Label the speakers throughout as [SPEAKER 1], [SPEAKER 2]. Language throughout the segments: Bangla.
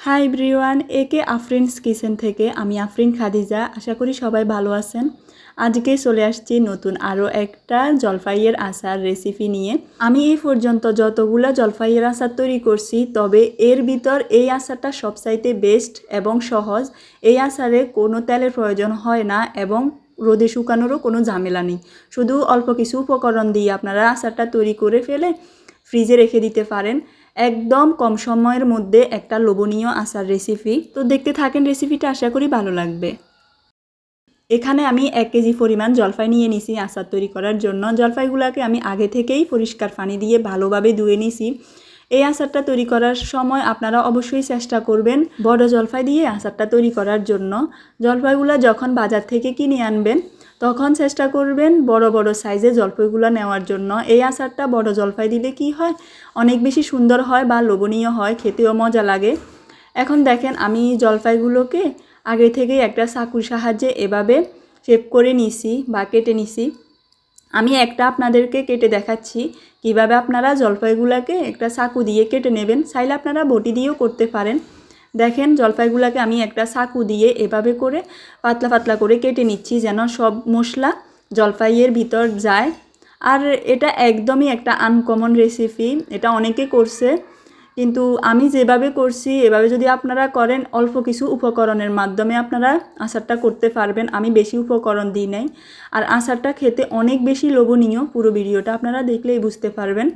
[SPEAKER 1] হাই ব্রিওয়ান একে আফরিনস কিচেন থেকে আমি আফরিন খাদিজা আশা করি সবাই ভালো আছেন। আজকে চলে আসছি নতুন আরও একটা জলফাইয়ের আচার রেসিপি নিয়ে। আমি এই পর্যন্ত যতগুলো জলফাইয়ের আচার তৈরি করছি, তবে এর ভিতর এই আচারটা সবচাইতে বেস্ট এবং সহজ। এই আচারে কোনো তেলের প্রয়োজন হয় না এবং রোদে শুকানোরও কোনো ঝামেলা নেই। শুধু অল্প কিছু উপকরণ দিয়ে আপনারা আচারটা তৈরি করে ফেলে ফ্রিজে রেখে দিতে পারেন। একদম কম সময়ের মধ্যে একটা লোভনীয় আচার রেসিপি তো দেখতে থাকেন রেসিপিটা আশা করি ভালো লাগবে। এখানে আমি এক কেজি পরিমাণ জলফাই নিয়ে নিছি আচার তৈরি করার জন্য। জলফাইগুলোকে আমি আগে থেকেই পরিষ্কার পানি দিয়ে ভালোভাবে ধুয়ে নিছি। এই আচারটা তৈরি করার সময় আপনারা অবশ্যই চেষ্টা করবেন বড় জলফাই দিয়ে আচারটা তৈরি করার জন্য। জলফাইগুলো যখন বাজার থেকে কিনে আনবেন, তখন চেষ্টা করবেন বড় বড় সাইজে জলপাইগুলো নেওয়ার জন্য। এই আচারটা বড় জলপাই দিলে কি হয়? অনেক বেশি সুন্দর হয় বা লোভনীয় হয়, খেতেও মজা লাগে। এখন দেখেন আমি জলপাইগুলোকে আগে থেকেই একটা চাকুর সাহায্যে এভাবে শেপ করে নিছি বা কেটে নিছি। আমি একটা আপনাদেরকে কেটে দেখাচ্ছি। কীভাবে আপনারা জলপাইগুলাকে একটা চাকু দিয়ে কেটে নেবেন, চাইলে আপনারা বটি দিয়েও করতে পারেন। দেখেন, জলপাইগুলাকে আমি একটা চাকু দিয়ে এভাবে করে পাতলা পাতলা করে কেটে নিচ্ছি যেন সব মশলা জলপাইয়ের ভিতর যায়। আর এটা একদমই একটা আনকমন রেসিপি এটা অনেকে করছে। কিন্তু আমি যেভাবে করছি, এভাবে যদি আপনারা করেন, অল্প কিছু উপকরণের মাধ্যমে আপনারা আচারটা করতে পারবেন। আমি বেশি উপকরণ দিই নাই। আর আচারটা খেতে অনেক বেশি লোভনীয় পুরো ভিডিওটা আপনারা দেখলেই বুঝতে পারবেন।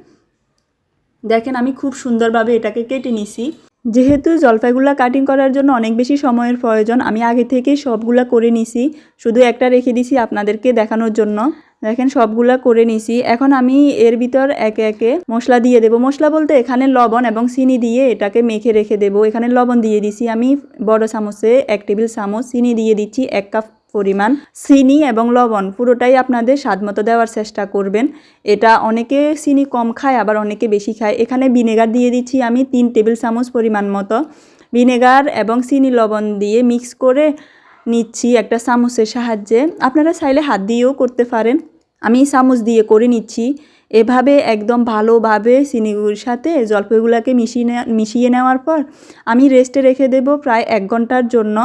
[SPEAKER 1] দেখেন, আমি খুব সুন্দরভাবে এটাকে কেটে নিছি। যেহেতু জলপাইগুলা কাটিং করার জন্য অনেক বেশি সময়ের প্রয়োজন, আমি আগে থেকেই সবগুলা করে নিছি। শুধু একটা রেখে দিছি আপনাদেরকে দেখানোর জন্য। দেখেন সবগুলা করে নিছি। এখন আমি এর ভিতর একে একে মশলা দিয়ে দেবো। মশলা বলতে এখানে লবণ এবং চিনি দিয়ে এটাকে মেখে রেখে দেবো। এখানে লবণ দিয়ে দিছি আমি বড় চামচে এক টেবিল চামচ চিনি দিয়ে দিচ্ছি এক কাপ পরিমাণ। চিনি এবং লবণ পুরোটাই আপনাদের স্বাদ মতো দেওয়ার চেষ্টা করবেন। এটা অনেকে চিনি কম খায়, আবার অনেকে বেশি খায়। এখানে ভিনেগার দিয়ে দিচ্ছি আমি তিন টেবিল চামচ পরিমাণ মতো। ভিনেগার এবং চিনি লবণ দিয়ে মিক্স করে নিচ্ছি একটা চামচের সাহায্যে। আপনারা চাইলে হাত দিয়েও করতে পারেন। আমি চামচ দিয়ে করে নিচ্ছি। এভাবে একদম ভালোভাবে চিনিগুলোর সাথে জলপাইগুলোকে মিশিয়ে মিশিয়ে নেওয়ার পর আমি রেস্টে রেখে দেব প্রায় এক ঘণ্টার জন্য।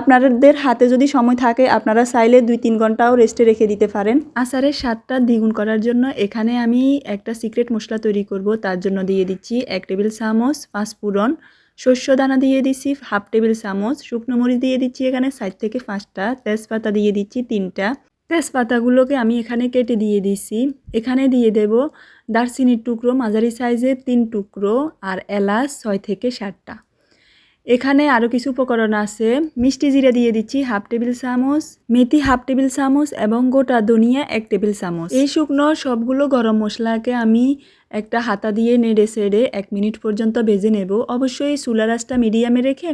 [SPEAKER 1] আপনাদের হাতে যদি সময় থাকে, আপনারা চাইলে দুই তিন ঘন্টাও রেস্টে রেখে দিতে পারেন। আচারের স্বাদটা দ্বিগুণ করার জন্য এখানে আমি একটা সিক্রেট মশলা তৈরি করব। তার জন্য দিয়ে দিচ্ছি এক টেবিল চামচ পাঁচফোড়ন শস্য দানা দিয়ে দিচ্ছি হাফ টেবিল চামচ, শুকনো মরিচ দিয়ে দিচ্ছি এখানে সাইড থেকে পাঁচটা, তেজপাতা দিয়ে দিচ্ছি তিনটা। তেজপাতাগুলোকে আমি এখানে কেটে দিয়ে দিছি। এখানে দিয়ে দেব দারচিনির টুকরো, মাঝারি সাইজের তিন টুকরো আর এলাচ ছয় থেকে সাতটা। এখানে আরও কিছু উপকরণ আছে। মিষ্টি জিরা দিয়ে দিচ্ছি হাফ টেবিল চামচ, মেথি হাফ টেবিল চামচ এবং গোটা ধনিয়া এক টেবিল চামচ। এই শুকনো সবগুলো গরম মশলাকে আমি একটা হাতা দিয়ে নেড়ে সেড়ে এক মিনিট পর্যন্ত ভেজে নেব। অবশ্যই চুলা রাসটা মিডিয়ামে রেখে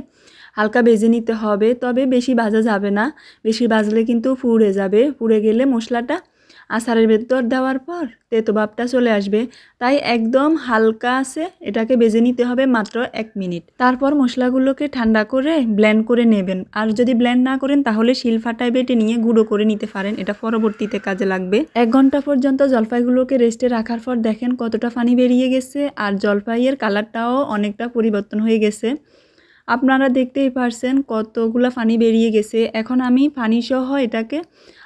[SPEAKER 1] হালকা ভেজে নিতে হবে, তবে বেশি ভাজা যাবে না। বেশি ভাজলে কিন্তু পুড়ে যাবে। পুড়ে গেলে মশলাটা আচারের ভেতর দেওয়ার পর তেতো ভাবটা চলে আসবে। তাই একদম হালকা আছে, এটাকে বেজে নিতে হবে মাত্র এক মিনিট। তারপর মশলাগুলোকে ঠান্ডা করে ব্লেন্ড করে নেবেন। আর যদি ব্লেন্ড না করেন, তাহলে শিলফাটায় বেটে নিয়ে গুঁড়ো করে নিতে পারেন। এটা পরবর্তীতে কাজে লাগবে। এক ঘণ্টা পর্যন্ত জলপাইগুলোকে রেস্টে রাখার পর দেখেন কতটা পানি বেরিয়ে গেছে। আর জলপাইয়ের কালারটাও অনেকটা পরিবর্তন হয়ে গেছে। আপনারা দেখতেই পারছেন কতগুলো পানি বেরিয়ে গেছে। এখন আমি পানি সহ এটাকে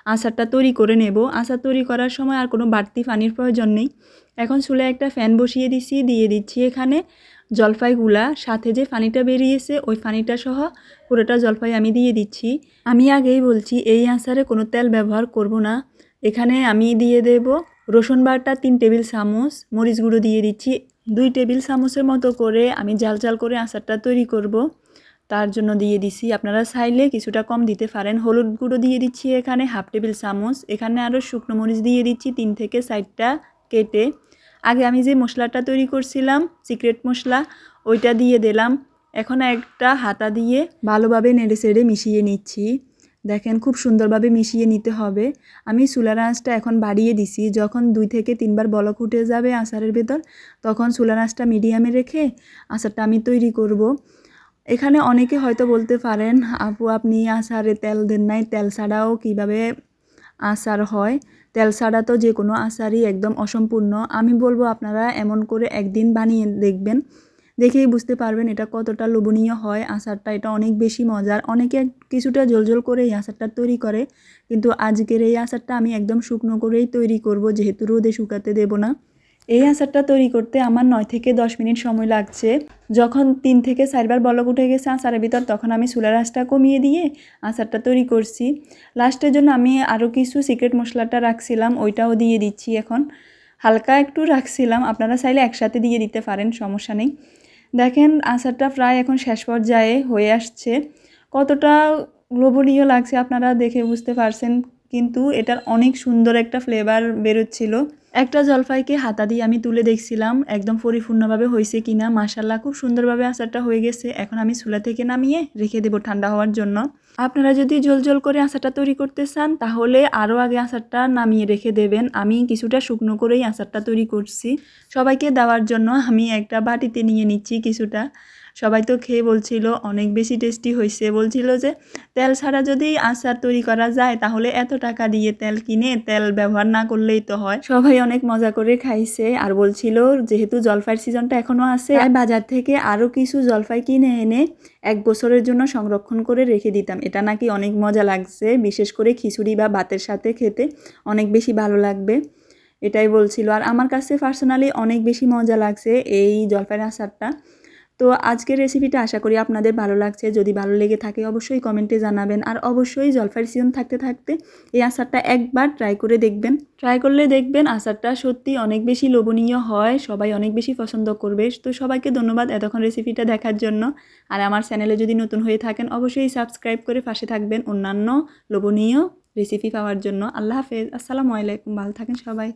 [SPEAKER 1] আচারটা তৈরি করে নেব। আচার তৈরি করার সময় আর কোনো বাড়তি পানির প্রয়োজন নেই। এখন চুলে একটা ফ্যান বসিয়ে দিচ্ছি দিয়ে দিচ্ছি এখানে জলপাইগুলা। সাথে যে পানিটা বেরিয়েছে, ওই পানিটা সহ পুরোটা জলপাই আমি দিয়ে দিচ্ছি। আমি আগেই বলছি, এই আচারে কোনো তেল ব্যবহার করব না। এখানে আমি দিয়ে দেব রসুন বাটা, তিন টেবিল চামচ। মরিচ গুঁড়ো দিয়ে দিচ্ছি। দুই টেবিল চামচের মতো করে আমি জাল জাল করে আচারটা তৈরি করব। তার জন্য দিয়ে দিছি, আপনারা চাইলে কিছুটা কম দিতে পারেন। হলুদ গুঁড়ো দিয়ে দিচ্ছি এখানে হাফ টেবিল চামচ। এখানে আরও শুকনো মরিচ দিয়ে দিচ্ছি তিন থেকে চারটা কেটে। আগে আমি যে মশলাটা তৈরি করছিলাম, সিক্রেট মশলা, ওইটা দিয়ে দিলাম। এখন একটা হাতা দিয়ে ভালোভাবে নেড়ে সেড়ে মিশিয়ে নিচ্ছি। দেখেন খুব সুন্দরভাবে মিশিয়ে নিতে হবে। আমি চুলার আঁচটা এখন বাড়িয়ে দিছি। যখন দুই থেকে তিনবার বলক উঠে যাবে আচারের ভেতর, তখন চুলার আঁচটা মিডিয়ামে রেখে আচারটা আমি তৈরি করব। এখানে অনেকে হয়তো বলতে পারেন, আপু, আপনি আচারে তেল দেন নাই। তেল ছাড়াও কীভাবে আচার হয়? তেল ছাড়া তো যে কোনো আচারই একদম অসম্পূর্ণ। আমি বলব আপনারা এমন করে একদিন বানিয়ে দেখবেন। দেখেই বুঝতে পারবেন এটা কতটা লোভনীয় হয়, আচারটা এটা অনেক বেশি মজার। অনেকে কিছুটা জলজল করে এই আচারটা তৈরি করে, কিন্তু আজকের এই আচারটা আমি একদম শুকনো করেই তৈরি করব, যেহেতু রোদে শুকাতে দেব না। এই আচারটা তৈরি করতে আমার নয় থেকে দশ মিনিট সময় লাগছে। যখন তিন থেকে চারবার বলক উঠে গেছে আচারের ভিতর, তখন আমি চুলার আঁচটা কমিয়ে দিয়ে আচারটা তৈরি করছি। লাস্টের জন্য আমি আরও কিছু সিক্রেট মশলাটা রাখছিলাম, ওইটাও দিয়ে দিচ্ছি এখন। হালকা একটু রাখছিলাম, আপনারা চাইলে একসাথে দিয়ে দিতে পারেন, সমস্যা নেই। দেখেন আচারটা প্রায় এখন শেষ পর্যায়ে হয়ে আসছে। কতটা লোভনীয় লাগছে আপনারা দেখে বুঝতে পারছেন, কিন্তু এটার অনেক সুন্দর একটা ফ্লেভার বেরোচ্ছিল। একটা জলপাইকে হাতা দিয়ে আমি তুলে দেখছিলাম, একদম পরিপূর্ণভাবে হয়েছে কিনা। মাসাল্লাহ খুব সুন্দরভাবে আচারটা হয়ে গেছে। এখন আমি চুলা থেকে নামিয়ে রেখে দেবো ঠান্ডা হওয়ার জন্য। আপনারা যদি জল জল করে আচারটা তৈরি করতে চান, তাহলে আরও আগে আচারটা নামিয়ে রেখে দেবেন। আমি কিছুটা শুকনো করেই আচারটা তৈরি করছি। সবাইকে দেওয়ার জন্য আমি একটা বাটিতে নিয়ে নিচ্ছি কিছুটা। সবাই তো খেয়ে বলছিল, অনেক বেশি টেস্টি হয়েছে বলছিল যে, তেল ছাড়া যদি আচার তৈরি করা যায়, তাহলে এত টাকা দিয়ে তেল কিনে তেল ব্যবহার না করলেই তো হয়। সবাই অনেক মজা করে খাইছে আর বলছিল, যেহেতু জলপাইয়ের সিজনটা এখনও আছে বাজার থেকে আরও কিছু জলপাই কিনে এনে এক বছরের জন্য সংরক্ষণ করে রেখে দিতাম। এটা নাকি অনেক মজা লাগছে, বিশেষ করে খিচুড়ি বা ভাতের সাথে খেতে অনেক বেশি ভালো লাগবে, এটাই বলছিল। আর আমার কাছে পার্সোনালি অনেক বেশি মজা লাগছে এই জলপাইয়ের আচারটা। তো আজকের রেসিপিটা আশা করি আপনাদের ভালো লাগছে। যদি ভালো লেগে থাকে, অবশ্যই কমেন্টে জানাবেন। আর অবশ্যই জলপাইয়ের সিজন থাকতে থাকতে এই আচারটা একবার ট্রাই করে দেখবেন। ট্রাই করলে দেখবেন আচারটা সত্যি অনেক বেশি লোভনীয় হয়, সবাই অনেক বেশি পছন্দ করবে। তো সবাইকে ধন্যবাদ এতক্ষণ রেসিপিটা দেখার জন্য। আর আমার চ্যানেলে যদি নতুন হয়ে থাকেন, অবশ্যই সাবস্ক্রাইব করে পাশে থাকবেন অন্যান্য লোভনীয় রেসিপি পাওয়ার জন্য। আল্লাহ হাফেজ। আসসালামু আলাইকুম। ভালো থাকেন সবাই।